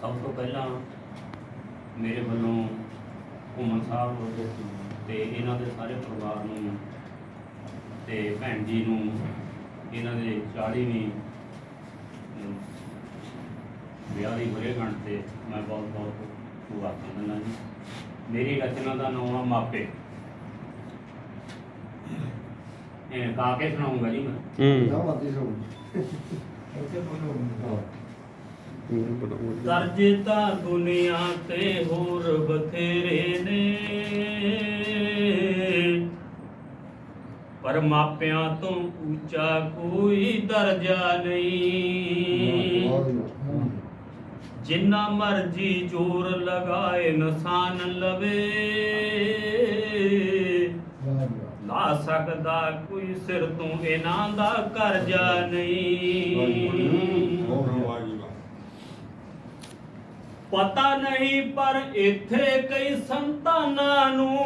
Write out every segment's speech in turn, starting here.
ਸਭ ਤੋਂ ਪਹਿਲਾਂ ਮੇਰੇ ਵੱਲੋਂ ਘੁੰਮਣ ਸਾਹਿਬ ਤੇ ਇਹਨਾਂ ਦੇ ਸਾਰੇ ਪਰਿਵਾਰ ਨੂੰ ਤੇ ਭੈਣ ਜੀ ਨੂੰ ਇਹਨਾਂ ਦੇ 40ਵੀਂ ਅਮ, ਵਿਆਹ ਦੀ ਵਰ੍ਹੇਗੰਢ ਤੇ ਮੈਂ ਬਹੁਤ ਬਹੁਤ ਮੁਬਾਰਕਾਂ ਦਿੰਦਾ ਜੀ। ਮੇਰੀ ਰਚਨਾ ਦਾ ਨਾਮ ਆ ਮਾਪੇ। ਇਹ ਗਾ ਕੇ ਸੁਣਾਉਂਗਾ ਜੀ ਮੈਂ। ਹੂੰ। ਕਰਜ਼ੇ ਤਾਂ ਦੁਨੀਆ ਤੇ ਹੋਰ ਬਥੇਰੇ ਨੇ। ਪਰ ਮਾਪਿਆਂ ਤੋਂ ਉੱਚਾ ਕੋਈ ਦਰਜਾ ਨਹੀਂ। ਜਿੰਨਾ ਮਰਜ਼ੀ ਜ਼ੋਰ ਲਗਾਏ, ਨਸਾਨ ਲਵੇ। ਲਾ ਸਕਦਾ ਕੋਈ ਸਿਰ ਤੋਂ ਇਹਨਾਂ ਦਾ ਕਰਜ਼ਾ ਨਹੀਂ। ਪਤਾ ਨਹੀਂ ਪਰ ਇੱਥੇ ਕਈ ਸੰਤਾਨਾਂ ਨੂੰ।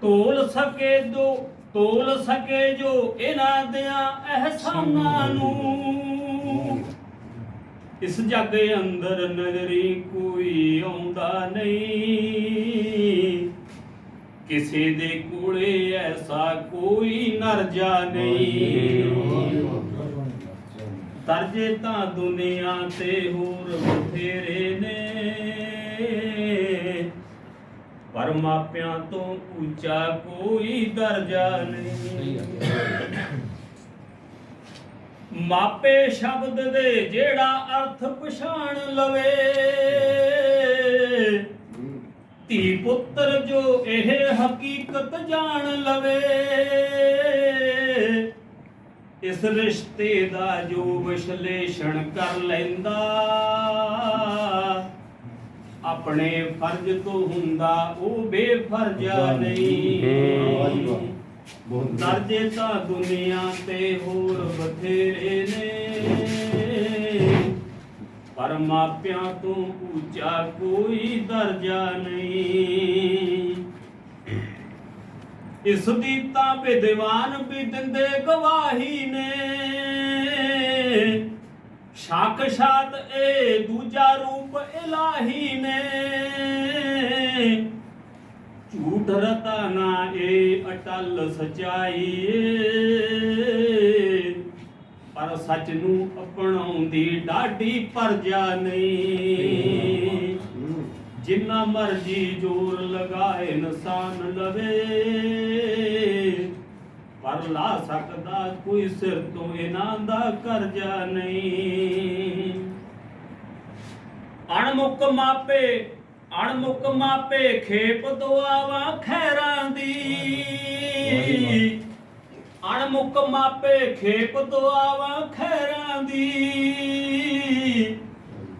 ਤੋਲ ਸਕੇ ਜੋ ਤੋਲ ਸਕੇ ਜੋ ਇਹਨਾਂ ਦਿਆਂ ਅਹਿਸਾਨਾਂ ਨੂੰ। ਇਸ ਜੱਗ ਅੰਦਰ ਨਜ਼ਰੀ ਕੋਈ ਆਉਂਦਾ ਨਹੀਂ। ਕਿਸੇ ਦੇ ਕੋਲੇ ਐਸਾ ਕੋਈ ਨਰਜਾ ਨਹੀਂ। ਦਰਜੇ ਤਾਂ ਦੁਨੀਆ ਤੇ ਹੋਰ ਬਥੇਰੇ ਨੇ। ਪਰ ਮਾਪਿਆਂ ਤੋਂ ਉੱਚਾ ਕੋਈ ਦਰਜਾ ਨਹੀਂ। ਮਾਪੇ ਸ਼ਬਦ ਦੇ ਜਿਹੜਾ ਅਰਥ ਪਛਾਣ ਲਵੇ। ਧੀ ਪੁੱਤਰ ਜੋ ਇਹ ਹਕੀਕਤ ਜਾਣ ਲਵੇ। ਇਸ ਰਿਸ਼ਤੇ ਦਾ ਜੋ ਵਿਸ਼ਲੇਸ਼ਣ ਕਰ ਲੈਂਦਾ ਆਪਣੇ ਫਰਜ਼ ਤੋਂ ਹੁੰਦਾ ਉਹ ਬੇਫਰਜ਼ਾ ਨਹੀਂ। ਦਰਜੇ ਤਾਂ ਦੁਨੀਆ ਤੇ ਹੋਰ ਬਥੇਰੇ ਨੇ। ਪਰ ਮਾਪਿਆਂ ਤੋਂ ਉੱਚਾ ਕੋਈ ਦਰਜਾ ਨਹੀਂ। ਇਸ ਦੀ ਤਾਂ ਵਿਦਵਾਨ ਵੀ ਦਿੰਦੇ ਗਵਾਹੀ ਨੇ। ਸਾਖਸ਼ਾਤ ਇਹ ਦੂਜਾ ਰੂਪ ਇਲਾਹੀ ਨੇ। ਝੂਠ ਰਤਾ ਇਹ ਅਟਲ ਸਚਾਈ ਪਰ ਸੱਚ ਨੂੰ ਅਪਣਾਉਂਦੀ ਡਾਢੀ ਪਰਜਾ ਨਹੀਂ। ਜਿੰਨਾ ਮਰਜ਼ੀ ਜ਼ੋਰ ਲਗਾਏ ਇਨਸਾਨ ਲਵੇ। ਪਰ ਲਾ ਸਕਦਾ ਕੋਈ ਸਿਰ ਤੋਂ ਇਹਨਾਂ ਦਾ ਕਰਜ਼ਾ ਨਹੀਂ। ਅਣਮੁੱਕ ਮਾਪੇ ਅਣਮੁੱਕ ਮਾਪੇ ਖੇਪ ਦੁਆਵਾਂ ਖੈਰਾਂ ਦੀ। ਅਣਮੁੱਕ ਮਾਪੇ ਖੇਪ ਦੁਆਵਾਂ ਖੈਰਾਂ ਦੀ।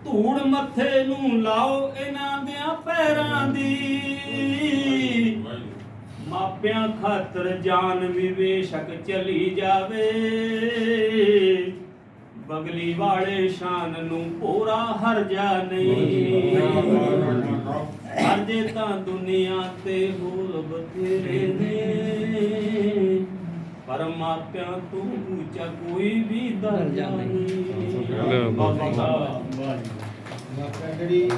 ਧੂੜ ਮੱਥੇ ਨੂੰ ਲਾਓ ਇਹਨਾਂ ਦਿਆਂ ਪੈਰਾਂ ਦੀ। ਮਾਪਿਆਂ ਖਾਤਰ ਜਾਨ ਵੀ ਬੇਸ਼ੱਕ ਚਲੀ ਜਾਵੇ। ਬਗਲੀ ਵਾਲੇ ਸ਼ਾਨ ਨੂੰ ਪੂਰਾ ਹਰਜਾ ਨਹੀਂ। ਹਰਜੇ ਤਾਂ ਦੁਨੀਆ ਤੇ ਹੋਰ ਬਥੇਰੇ ਨੇ। ਪਰ ਮਾਪਿਆਂ ਤੋਂ ਉੱਚਾ ਕੋਈ ਵੀ ਦਰਜਾ ਨਹੀਂ ਵਾਹ, ਵਾਹ, ਵਾਹ, ਵਾਹ। ਜਿਹੜੀ